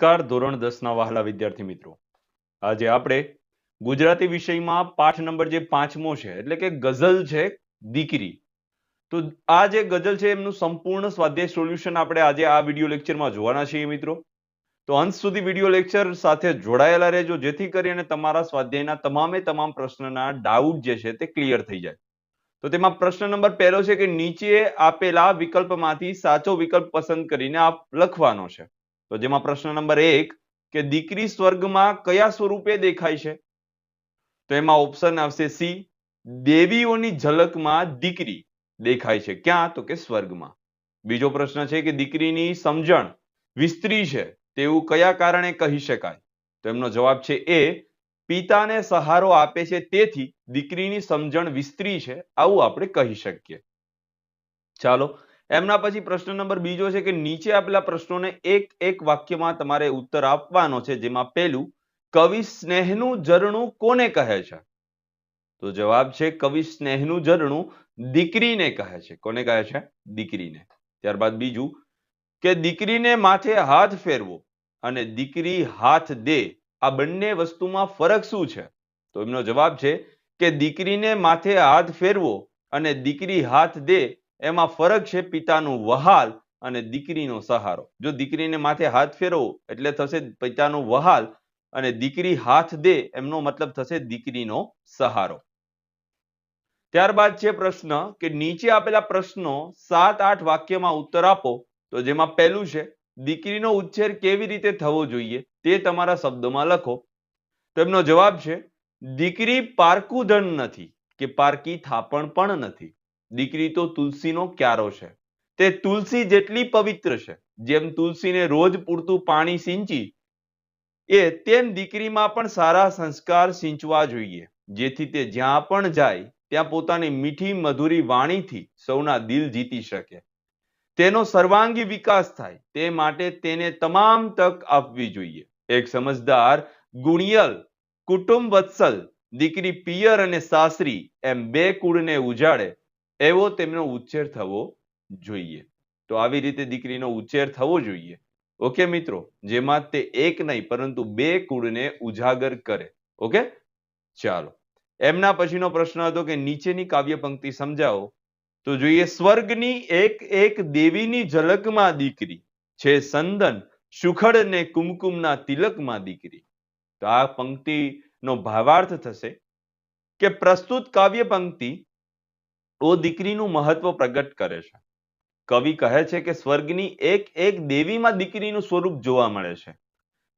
નમસ્કાર, ધોરણ દસના વહાલા વિદ્યાર્થી મિત્રો. આજે આપણે ગુજરાતી વિષયમાં પાઠ નંબર જે પાંચમો છે, એટલે કે ગઝલ છે દીકરી. તો આ જે ગઝલ છે, એમનું સંપૂર્ણ સ્વાધ્યાય સોલ્યુશન આપણે આજે આ વીડિયો લેક્ચરમાં જોવાના છીએ મિત્રો. તો અંત સુધી વીડિયો લેક્ચર સાથે જોડાયેલા રહેજો, જેથી કરીને તમારા સ્વાધ્યાયના તમામે તમામ પ્રશ્નના ડાઉટ જે છે તે ક્લિયર થઈ જાય. તો તેમાં પ્રશ્ન નંબર પહેલો છે કે નીચે આપેલા વિકલ્પમાંથી સાચો વિકલ્પ પસંદ કરીને આપ લખવાનો છે. તો જેમાં પ્રશ્ન નંબર એક, કે દીકરી સ્વર્ગમાં કયા સ્વરૂપે દેખાય છે? તો એમાં ઓપ્શન આવશે સી દેવીઓની ઝલકમાં દીકરી દેખાય છે. ક્યાં? તો કે સ્વર્ગમાં. બીજો પ્રશ્ન છે કે દીકરીની સમજણ વિસ્તરી છે તેવું કયા કારણે કહી શકાય? તો એમનો જવાબ છે એ, પિતાને સહારો આપે છે, તેથી દીકરીની સમજણ વિસ્તરી છે, આવું આપણે કહી શકીએ. ચાલો એમના પછી પ્રશ્ન નંબર બીજો છે કે નીચે આપેલા પ્રશ્નોને એક એક વાક્યમાં તમારે ઉત્તર આપવાનો છે, જેમાં પહેલું કવિ સ્નેહનું ઝરણું કોને કહે છે? તો જવાબ છે, કવિ સ્નેહનું ઝરણું દીકરીને કહે છે. કોને કહે છે? દીકરીને. ત્યારબાદ બીજું, કે દીકરીને માથે હાથ ફેરવો અને દીકરી હાથ દે. આ બંને વસ્તુમાં ફરક શું છે? તો એમનો જવાબ છે, કે દીકરીને માથે હાથ ફેરવો અને દીકરી હાથ દે એમાં ફરક છે પિતાનું વહાલ અને દીકરીનો સહારો. જો દીકરીને માથે હાથ ફેરવો, એટલે થશે પિતાનો વહાલ અને દીકરી હાથ દે, એમનો મતલબ થશે દીકરીનો સહારો. ત્યારબાદ છે પ્રશ્ન કે નીચે આપેલા પ્રશ્નો સાત આઠ વાક્યમાં ઉત્તર આપો, તો જેમાં પહેલું છે, દીકરીનો ઉચ્છેર કેવી રીતે થવો જોઈએ? તે તમારા શબ્દોમાં લખો. તો એમનો જવાબ છે, દીકરી પારકું ધન નથી કે પારકી થાપણ પણ નથી. દીકરી તો તુલસીનો ક્યારો છે. તે તુલસી જેટલી પવિત્ર છે, જેમ તુલસીને રોજ પૂરતું પાણી સિંચી, એ તેમ દીકરીમાં પણ સારા સંસ્કાર સિંચવા જોઈએ. જેથી તે જ્યાં પણ જાય, ત્યાં પોતાની મીઠી, મધુરી વાણીથી સૌના દિલ જીતી શકે. તેનો સર્વાંગી વિકાસ થાય, તે માટે તેને તમામ તક આપવી જોઈએ. એક સમજદાર, ગુણિયલ કુટુંબ વત્સલ દીકરી પિયર અને સાસરી એમ બે કુળને ઉજાડે એવો તેમનો ઉચ્છેર થવો જોઈએ. તો આવી રીતે દીકરીનો ઉચ્ચેર થવો જોઈએ. ઓકે મિત્રો? જેમાં તે એક નહીં, પરંતુ બે કુળને ઉજાગર કરે. ઓકે? ચાલો. એમના પછીનો પ્રશ્ન હતો કે નીચેની કાવ્ય પંક્તિ સમજાવો. તો જોઈએ, સ્વર્ગની એક એક દેવીની ઝલકમાં દીકરી છે સંદન, સુખડ ને કુમકુમના તિલકમાં દીકરી. તો આ પંક્તિનો ભાવાર્થ થશે કે પ્રસ્તુત કાવ્ય પંક્તિ ઓ દીકરીનું મહત્વ પ્રગટ કરે છે. કવિ કહે છે કે સ્વર્ગની એક એક દેવીમાં દીકરીનું સ્વરૂપ જોવા મળે છે.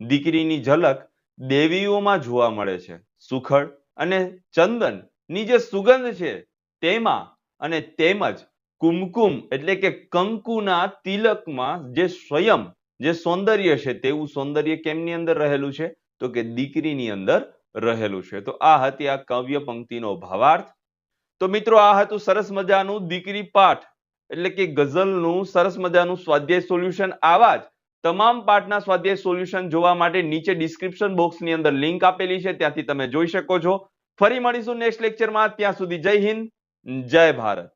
દીકરીની ઝલક દેવીઓમાં જોવા મળે છે. સુખડ અને ચંદનની જે સુગંધ છે તેમાં અને તેમજ કુમકુમ એટલે કે કંકુના તિલકમાં જે સ્વયં જે સૌંદર્ય છે તેવું સૌંદર્ય કેમની અંદર રહેલું છે? તો કે દીકરીની અંદર રહેલું છે. તો આ હતી આ કાવ્ય પંક્તિનો ભાવાર્થ. તો મિત્રો, આ હતું સરસ મજાનું દીકરી પાઠ. એટલે કે ગઝલનું સરસ મજાનું સ્વાધ્યાય સોલ્યુશન. આવા જ તમામ પાઠના સ્વાધ્યાય સોલ્યુશન જોવા માટે નીચે ડિસ્ક્રિપ્શન બોક્સની અંદર લિંક આપેલી છે. ત્યાંથી તમે જોઈ શકો છો. ફરી મળીશું નેક્સ્ટ લેક્ચરમાં. ત્યાં સુધી જય હિન્દ, જય ભારત.